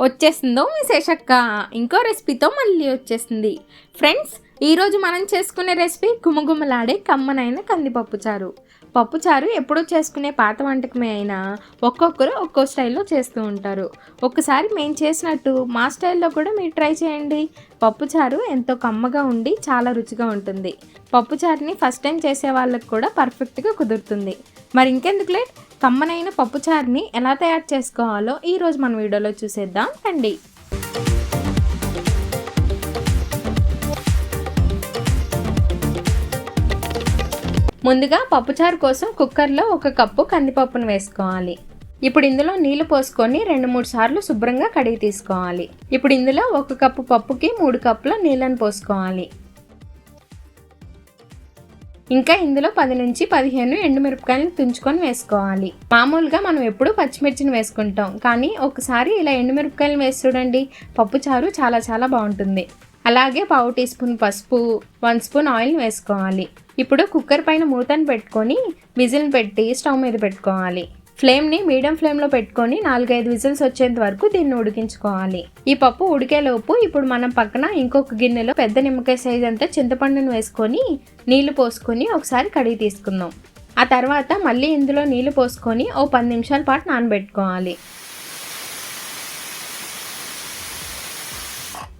వచ్చేసిందో మీ శేషక్క. ఇంకో రెసిపీతో మళ్ళీ వచ్చేసింది. ఫ్రెండ్స్ ఈరోజు మనం చేసుకునే రెసిపీ గుమగుమలాడే కమ్మనైన కందిపప్పు చారు. పప్పుచారు ఎప్పుడూ చేసుకునే పాత వంటకమే అయినా ఒక్కొక్కరు ఒక్కో స్టైల్లో చేస్తూ ఉంటారు. ఒక్కసారి మేము చేసినట్టు మా స్టైల్లో కూడా మీరు ట్రై చేయండి. పప్పుచారు ఎంతో కమ్మగా ఉండి చాలా రుచిగా ఉంటుంది. పప్పుచారుని ఫస్ట్ టైం చేసే వాళ్ళకి కూడా పర్ఫెక్ట్గా కుదురుతుంది. మరి ఇంకెందుకు లేట్? కమ్మనైన పప్పుచారుని ఎలా తయారు చేసుకోవాలో ఈరోజు మన వీడియోలో చూసేద్దాం. రండి. ముందుగా పప్పుచారు కోసం కుక్కర్లో ఒక కప్పు కందిపప్పును వేసుకోవాలి. ఇప్పుడు ఇందులో నీళ్ళు పోసుకొని రెండు మూడు సార్లు శుభ్రంగా కడిగి తీసుకోవాలి. ఇప్పుడు ఇందులో ఒక కప్పు పప్పుకి మూడు కప్పుల నీళ్ళని పోసుకోవాలి. ఇంకా ఇందులో పది నుంచి పదిహేను ఎండుమిరపకాయలు తుంచుకొని వేసుకోవాలి. మామూలుగా మనం ఎప్పుడూ పచ్చిమిర్చిని వేసుకుంటాం కానీ ఒకసారి ఇలా ఎండుమిరపకాయలు వేసి చూడండి పప్పుచారు చాలా చాలా బాగుంటుంది. అలాగే పావు టీ స్పూన్ పసుపు వన్ స్పూన్ ఆయిల్ వేసుకోవాలి. ఇప్పుడు కుక్కర్ పైన మూతను పెట్టుకొని విజిల్ పెట్టి స్టవ్ మీద పెట్టుకోవాలి. ఫ్లేమ్ని మీడియం ఫ్లేమ్లో పెట్టుకొని నాలుగైదు విజిల్స్ వచ్చేంత వరకు దీన్ని ఉడికించుకోవాలి. ఈ పప్పు ఉడికేలోపు ఇప్పుడు మనం పక్కన ఇంకొక గిన్నెలో పెద్ద నిమ్మకాయ సైజ్ అంతా చింతపండును వేసుకొని నీళ్ళు పోసుకొని ఒకసారి కడిగి తీసుకుందాం. ఆ తర్వాత మళ్ళీ ఇందులో నీళ్ళు పోసుకొని ఓ పది నిమిషాల పాటు నానబెట్టుకోవాలి.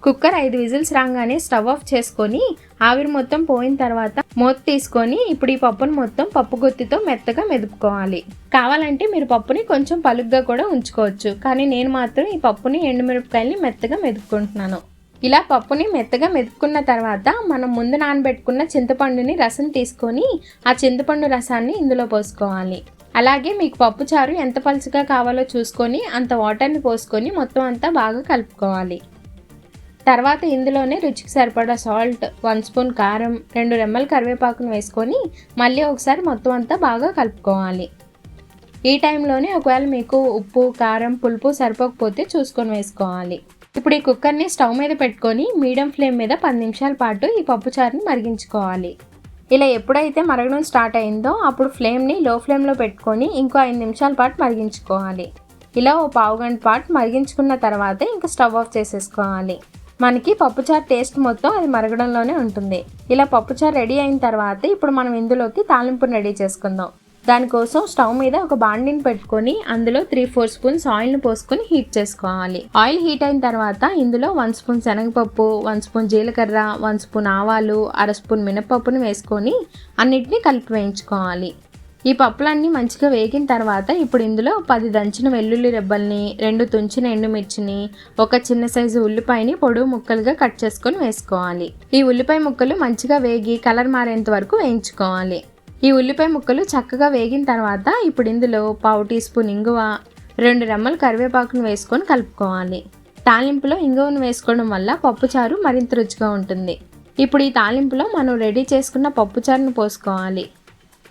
కుక్కర్ ఐదు విజిల్స్ రాగానే స్టవ్ ఆఫ్ చేసుకొని ఆవిరి మొత్తం పోయిన తర్వాత మూత తీసుకొని ఇప్పుడు ఈ పప్పును మొత్తం పప్పు గుత్తితో మెత్తగా మెదుపుకోవాలి. కావాలంటే మీరు పప్పుని కొంచెం పలుగ్గా కూడా ఉంచుకోవచ్చు. కానీ నేను మాత్రం ఈ పప్పుని ఎండుమిరపకాయల్ని మెత్తగా మెదుపుకుంటున్నాను. ఇలా పప్పుని మెత్తగా మెదుపుకున్న తర్వాత మనం ముందు నానబెట్టుకున్న చింతపండుని రసం తీసుకొని ఆ చింతపండు రసాన్ని ఇందులో పోసుకోవాలి. అలాగే మీకు పప్పు చారు ఎంత పలుచగా కావాలో చూసుకొని అంత వాటర్ని పోసుకొని మొత్తం అంతా బాగా కలుపుకోవాలి. తర్వాత ఇందులోనే రుచికి సరిపడా సాల్ట్ వన్ స్పూన్ కారం రెండు రెమ్మల కరివేపాకును వేసుకొని మళ్ళీ ఒకసారి మొత్తం అంతా బాగా కలుపుకోవాలి. ఈ టైంలోనే ఒకవేళ మీకు ఉప్పు కారం పులుపు సరిపోకపోతే చూసుకొని వేసుకోవాలి. ఇప్పుడు ఈ కుక్కర్ని స్టవ్ మీద పెట్టుకొని మీడియం ఫ్లేమ్ మీద పది నిమిషాల పాటు ఈ పప్పుచారుని మరిగించుకోవాలి. ఇలా ఎప్పుడైతే మరగడం స్టార్ట్ అయిందో అప్పుడు ఫ్లేమ్ని లో ఫ్లేమ్లో పెట్టుకొని ఇంకో ఐదు నిమిషాల పాటు మరిగించుకోవాలి. ఇలా ఓ పావు గంట పాటు మరిగించుకున్న తర్వాత ఇంకా స్టవ్ ఆఫ్ చేసేసుకోవాలి. మనకి పప్పుచారు టేస్ట్ మొత్తం అది మరగడంలోనే ఉంటుంది. ఇలా పప్పుచారు రెడీ అయిన తర్వాత ఇప్పుడు మనం ఇందులోకి తాలింపుని రెడీ చేసుకుందాం. దానికోసం స్టవ్ మీద ఒక బాండిని పెట్టుకొని అందులో త్రీ ఫోర్ స్పూన్స్ ఆయిల్ని పోసుకొని హీట్ చేసుకోవాలి. ఆయిల్ హీట్ అయిన తర్వాత ఇందులో వన్ స్పూన్ శనగపప్పు వన్ స్పూన్ జీలకర్ర వన్ స్పూన్ ఆవాలు అర స్పూన్ మినపప్పును వేసుకొని అన్నిటినీ కలిపి వేయించుకోవాలి. ఈ పప్పులన్నీ మంచిగా వేగిన తర్వాత ఇప్పుడు ఇందులో పది దంచిన వెల్లుల్లి రెబ్బల్ని రెండు తుంచిన ఎండుమిర్చిని ఒక చిన్న సైజు ఉల్లిపాయని పొడువు ముక్కలుగా కట్ చేసుకొని వేసుకోవాలి. ఈ ఉల్లిపాయ ముక్కలు మంచిగా వేగి కలర్ మారేంత వరకు వేయించుకోవాలి. ఈ ఉల్లిపాయ ముక్కలు చక్కగా వేగిన తర్వాత ఇప్పుడు ఇందులో పావు టీ స్పూన్ ఇంగువ రెండు రెమ్మలు కరివేపాకును వేసుకొని కలుపుకోవాలి. తాలింపులో ఇంగువను వేసుకోవడం వల్ల పప్పుచారు మరింత రుచిగా ఉంటుంది. ఇప్పుడు ఈ తాలింపులో మనం రెడీ చేసుకున్న పప్పుచారును పోసుకోవాలి.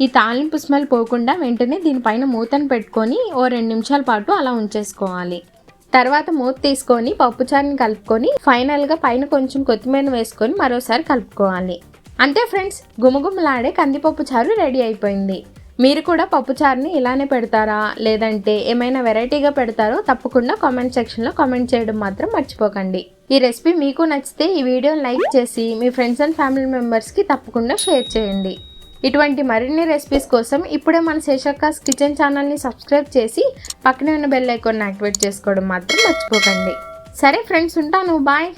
ఈ తాలింపు స్మెల్ పోకుండా వెంటనే దీనిపైన మూతను పెట్టుకొని ఓ రెండు నిమిషాల పాటు అలా ఉంచేసుకోవాలి. తర్వాత మూత తీసుకొని పప్పుచారుని కలుపుకొని ఫైనల్గా పైన కొంచెం కొత్తిమీర వేసుకొని మరోసారి కలుపుకోవాలి. అంతే ఫ్రెండ్స్ గుమగుమలాడే కందిపప్పు చారు రెడీ అయిపోయింది. మీరు కూడా పప్పుచారుని ఇలానే పెడతారా? లేదంటే ఏమైనా వెరైటీగా పెడతారో తప్పకుండా కామెంట్ సెక్షన్లో కామెంట్ చేయడం మాత్రం మర్చిపోకండి. ఈ రెసిపీ మీకు నచ్చితే ఈ వీడియోని లైక్ చేసి మీ ఫ్రెండ్స్ అండ్ ఫ్యామిలీ మెంబర్స్కి తప్పకుండా షేర్ చేయండి. ఇటువంటి మరిన్ని రెసిపీస్ కోసం ఇప్పుడే మన శేషక్కాస్ కిచెన్ ఛానల్ని సబ్స్క్రైబ్ చేసి పక్కనే ఉన్న బెల్ ఐకాన్ యాక్టివేట్ చేసుకోవడం మాత్రం మర్చిపోకండి. సరే ఫ్రెండ్స్ ఉంటాను. బాయ్